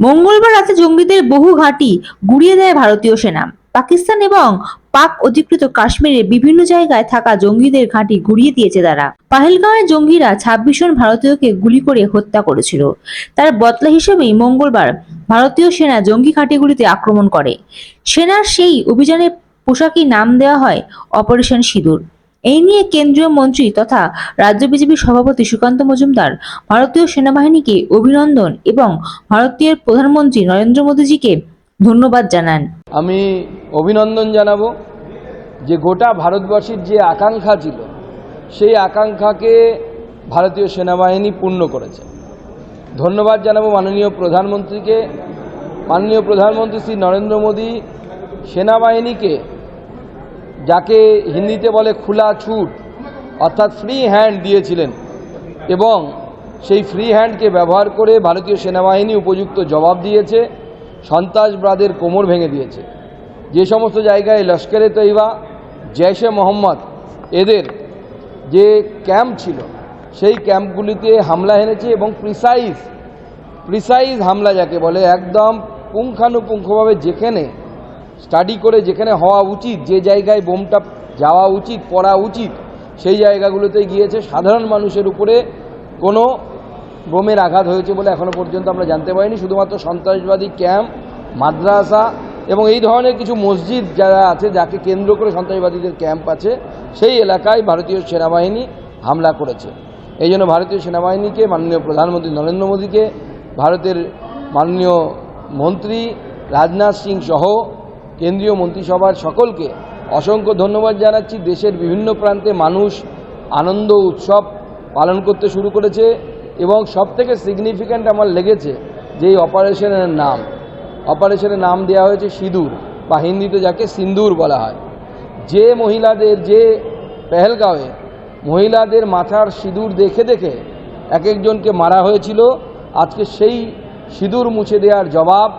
মঙ্গলবার রাতে জঙ্গিদের বহু ঘাঁটি গুড়িয়ে দেয় ভারতীয় সেনা। পাকিস্তান এবং পাক অধিকৃত কাশ্মীরে বিভিন্ন জায়গায় থাকা জঙ্গিদের ঘাঁটি গুড়িয়ে দিয়েছে তারা। পাহেলগাঁওয়ের জঙ্গিরা ছাব্বিশ জন ভারতীয়কে গুলি করে হত্যা করেছিল। তার বদলা হিসেবেই মঙ্গলবার ভারতীয় সেনা জঙ্গি ঘাঁটিগুলিতে আক্রমণ করে। সেনার সেই অভিযানের পোশাকই নাম দেওয়া হয় অপারেশন সিঁদুর। এই নিয়ে কেন্দ্রীয় মন্ত্রী তথা রাজ্য বিজেপির সভাপতি সুকান্ত মজুমদার, ভারতীয় সেনাবাহিনীকে অভিনন্দন এবং ভারতীয় প্রধানমন্ত্রী নরেন্দ্র মোদীজিকে ধন্যবাদ জানান। আমি অভিনন্দন জানাব যে গোটা ভারতবাসীর যে আকাঙ্ক্ষা ছিল, সেই আকাঙ্ক্ষাকে ভারতীয় সেনাবাহিনী পূর্ণ করেছে। ধন্যবাদ জানাব মাননীয় প্রধানমন্ত্রীকে। মাননীয় প্রধানমন্ত্রী শ্রী নরেন্দ্র মোদী সেনাবাহিনীকে যাকে হিন্দিতে বলে খোলা ছুট, অর্থাৎ ফ্রি হ্যান্ড দিয়েছিলেন। এবং সেই ফ্রি হ্যান্ডকে ব্যবহার করে ভারতীয় সেনাবাহিনী উপযুক্ত জবাব দিয়েছে সন্ত্রাসবাদের কোমর ভেঙে দিয়েছে। যে সমস্ত জায়গায় লস্করে তৈবা জৈশে মোহাম্মদ, এদের যে ক্যাম্প ছিল, সেই ক্যাম্পগুলিতে হামলা এনেছে এবং প্রিসাইজ প্রিসাইজ হামলা যাকে বলে একদম পুঙ্খানুপুঙ্খভাবে যেখানে স্টাডি করে যেখানে হওয়া উচিত, যে জায়গায় বোমটা যাওয়া উচিত, পড়া উচিত, সেই জায়গাগুলোতে গিয়েছে। সাধারণ মানুষের উপরে কোনো বোমের আঘাত হয়েছে বলে এখনও পর্যন্ত আমরা জানতে পারিনি। শুধুমাত্র সন্ত্রাসবাদী ক্যাম্প, মাদ্রাসা এবং এই ধরনের কিছু মসজিদ যারা আছে, যাকে কেন্দ্র করে সন্ত্রাসবাদীদের ক্যাম্প আছে, সেই এলাকায় ভারতীয় সেনাবাহিনী হামলা করেছে। এই জন্য ভারতীয় সেনাবাহিনীকে, মাননীয় প্রধানমন্ত্রী নরেন্দ্র মোদীকে, ভারতের মাননীয় মন্ত্রী রাজনাথ সিং সহ কেন্দ্রীয় মন্ত্রিসভার সকলকে অসংখ্য ধন্যবাদ জানাচ্ছি। দেশের বিভিন্ন প্রান্তে মানুষ আনন্দ, উৎসব পালন করতে শুরু করেছে এবং সবথেকে সিগনিফিক্যান্ট আমার লেগেছে যে এই অপারেশনের নাম। অপারেশনের নাম দেওয়া হয়েছে সিঁদুর, বা হিন্দিতে যাকে সিন্দুর বলা হয়। যে মহিলাদের, যে পেহেলগাঁওয়ে মহিলাদের মাথার সিঁদুর দেখে দেখে এক একজনকে মারা হয়েছিল। আজকে সেই সিঁদুর মুছে দেওয়ার জবাব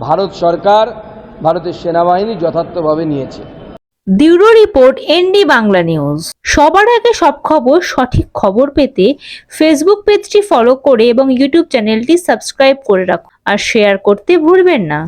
ভারত সরকার ভারতের সেনাবাহিনী যথার্থভাবে নিয়েছে। Bureau report, ND Bangla news. সবার আগে সব খবর, সঠিক খবর পেতে ফেসবুক পেজটি ফলো করে এবং ইউটিউব চ্যানেলটি সাবস্ক্রাইব করে রাখুন। আর শেয়ার করতে ভুলবেন না।